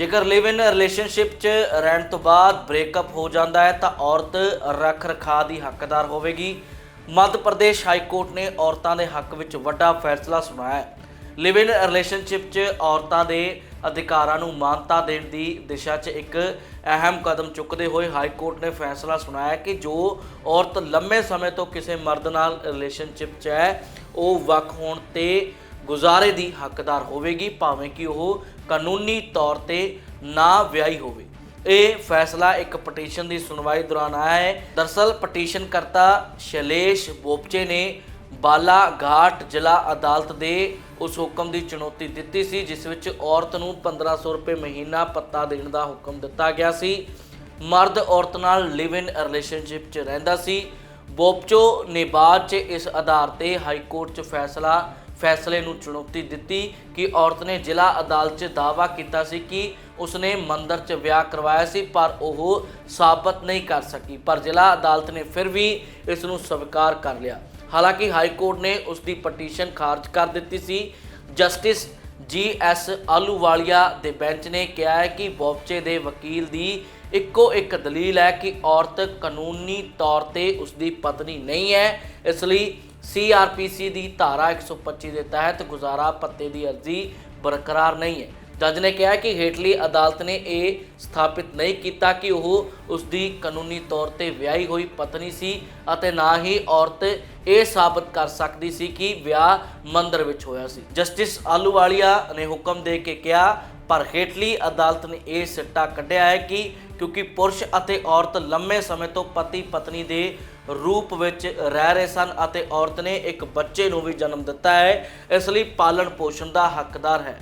ਜੇਕਰ ਲਿਵ ਇਨ ਰਿਲੇਸ਼ਨਸ਼ਿਪ 'ਚ ਰਹਿਣ ਤੋਂ ਬਾਅਦ ਬ੍ਰੇਕਅਪ ਹੋ ਜਾਂਦਾ ਹੈ, ਤਾਂ ਔਰਤ ਰੱਖ ਰਖਾਅ ਦੀ ਹੱਕਦਾਰ ਹੋਵੇਗੀ। ਮੱਧ ਪ੍ਰਦੇਸ਼ ਹਾਈ ਕੋਰਟ ਨੇ ਔਰਤਾਂ ਦੇ ਹੱਕ ਵਿੱਚ ਵੱਡਾ ਫੈਸਲਾ ਸੁਣਾਇਆ ਹੈ। ਲਿਵ ਇਨ ਰਿਲੇਸ਼ਨਸ਼ਿਪ 'ਚ ਔਰਤਾਂ ਦੇ ਅਧਿਕਾਰਾਂ ਨੂੰ ਮਾਨਤਾ ਦੇਣ ਦੀ ਦਿਸ਼ਾ 'ਚ ਇੱਕ ਅਹਿਮ ਕਦਮ ਚੁੱਕਦੇ ਹੋਏ ਹਾਈ ਕੋਰਟ ਨੇ ਫੈਸਲਾ ਸੁਣਾਇਆ ਕਿ ਜੋ ਔਰਤ ਲੰਮੇ ਸਮੇਂ ਤੋਂ ਕਿਸੇ ਮਰਦ ਨਾਲ ਰਿਲੇਸ਼ਨਸ਼ਿਪ 'ਚ ਹੈ, ਉਹ ਵੱਖ ਹੋਣ ਤੇ ਗੁਜ਼ਾਰੇ ਦੀ ਹੱਕਦਾਰ ਹੋਵੇਗੀ, ਭਾਵੇਂ ਕਿ ਉਹ ਕਾਨੂੰਨੀ ਤੌਰ ਤੇ ਨਾ ਵਿਆਹੀ ਹੋਵੇ। ਇਹ ਫੈਸਲਾ ਇੱਕ ਪਟੀਸ਼ਨ ਦੀ ਸੁਣਵਾਈ ਦੌਰਾਨ ਆਇਆ ਹੈ। ਦਰਸਲ ਪਟੀਸ਼ਨ ਕਰਤਾ ਸ਼ੈਲੇਸ਼ ਬੋਪਚੇ ਨੇ ਬਾਲਾਘਾਟ ਜ਼ਿਲ੍ਹਾ ਅਦਾਲਤ ਦੇ ਉਸ ਹੁਕਮ ਦੀ ਚੁਣੌਤੀ ਦਿੱਤੀ ਸੀ, ਜਿਸ ਵਿੱਚ ਔਰਤ ਨੂੰ 1500 ਰੁਪਏ ਮਹੀਨਾ ਪੱਤਾ ਦੇਣ ਦਾ ਹੁਕਮ ਦਿੱਤਾ ਗਿਆ ਸੀ। ਮਰਦ ਔਰਤ ਨਾਲ ਲਿਵ ਇਨ ਰਿਲੇਸ਼ਨਸ਼ਿਪ 'ਚ ਰਹਿੰਦਾ ਸੀ। ਬੋਪਚੋ ਨੇ ਬਾਅਦ 'ਚ ਇਸ ਆਧਾਰ ਤੇ ਹਾਈ ਕੋਰਟ 'ਚ ਫੈਸਲਾ ਫੈਸਲੇ ਨੂੰ ਚੁਣੌਤੀ ਦਿੱਤੀ ਕਿ ਔਰਤ ਨੇ ਜ਼ਿਲ੍ਹਾ ਅਦਾਲਤ 'ਚ ਦਾਅਵਾ ਕੀਤਾ ਸੀ ਕਿ ਉਸਨੇ ਮੰਦਰ 'ਚ ਵਿਆਹ ਕਰਵਾਇਆ ਸੀ, ਪਰ ਉਹ ਸਾਬਤ ਨਹੀਂ ਕਰ ਸਕੀ। ਪਰ ਜ਼ਿਲ੍ਹਾ ਅਦਾਲਤ ਨੇ ਫਿਰ ਵੀ ਇਸ ਨੂੰ ਸਵੀਕਾਰ ਕਰ ਲਿਆ। ਹਾਲਾਂਕਿ ਹਾਈ ਕੋਰਟ ਨੇ ਉਸ ਦੀ ਪਟੀਸ਼ਨ ਖਾਰਜ ਕਰ ਦਿੱਤੀ ਸੀ। ਜਸਟਿਸ ਜੀ ਐਸ ਆਲੂਵਾਲੀਆ ਦੇ ਬੈਂਚ ਨੇ ਕਿਹਾ ਹੈ ਕਿ ਬੋਬਚੇ ਦੇ ਵਕੀਲ ਦੀ ਇੱਕੋ ਇੱਕ ਦਲੀਲ ਹੈ ਕਿ ਔਰਤ ਕਾਨੂੰਨੀ ਤੌਰ ਤੇ ਉਸਦੀ ਪਤਨੀ ਨਹੀਂ ਹੈ। ਇਸ ਲਈ ਸੀਆਰਪੀਸੀ ਦੀ ਧਾਰਾ 125 ਦੇ ਤਹਿਤ ਗੁਜ਼ਾਰਾ ਪੱਤੇ ਦੀ ਅਰਜ਼ੀ ਬਰਕਰਾਰ ਨਹੀਂ ਹੈ। ਜੱਜ ਨੇ ਕਿਹਾ ਕਿ ਹੇਠਲੀ ਅਦਾਲਤ ਨੇ ਇਹ ਸਥਾਪਿਤ ਨਹੀਂ ਕੀਤਾ ਕਿ ਉਹ ਉਸ ਦੀ ਕਾਨੂੰਨੀ ਤੌਰ ਤੇ ਵਿਆਹੀ ਹੋਈ ਪਤਨੀ ਸੀ ਅਤੇ ਨਾ ਹੀ ਔਰਤ ਇਹ ਸਾਬਤ ਕਰ ਸਕਦੀ ਸੀ ਕਿ ਵਿਆਹ ਮੰਦਰ ਵਿੱਚ ਹੋਇਆ ਸੀ। ਜਸਟਿਸ ਆਲੂਵਾਲੀਆ ਨੇ ਹੁਕਮ ਦੇ ਕੇ ਕਿਹਾ, ਪਰ ਹੇਠਲੀ ਅਦਾਲਤ ਨੇ ਇਹ ਸਿੱਟਾ ਕੱਢਿਆ ਹੈ ਕਿ ਕਿਉਂਕਿ ਪੁਰਸ਼ ਅਤੇ ਔਰਤ ਲੰਮੇ ਸਮੇਂ ਤੋਂ ਪਤੀ ਪਤਨੀ ਦੇ ਰੂਪ ਵਿੱਚ ਰਹਿ ਰਹੇ ਸਨ ਅਤੇ ਔਰਤ ਨੇ ਇੱਕ ਬੱਚੇ ਨੂੰ ਵੀ ਜਨਮ ਦਿੱਤਾ ਹੈ, ਇਸ ਲਈ ਪਾਲਣ ਪੋਸ਼ਣ ਦਾ ਹੱਕਦਾਰ ਹੈ।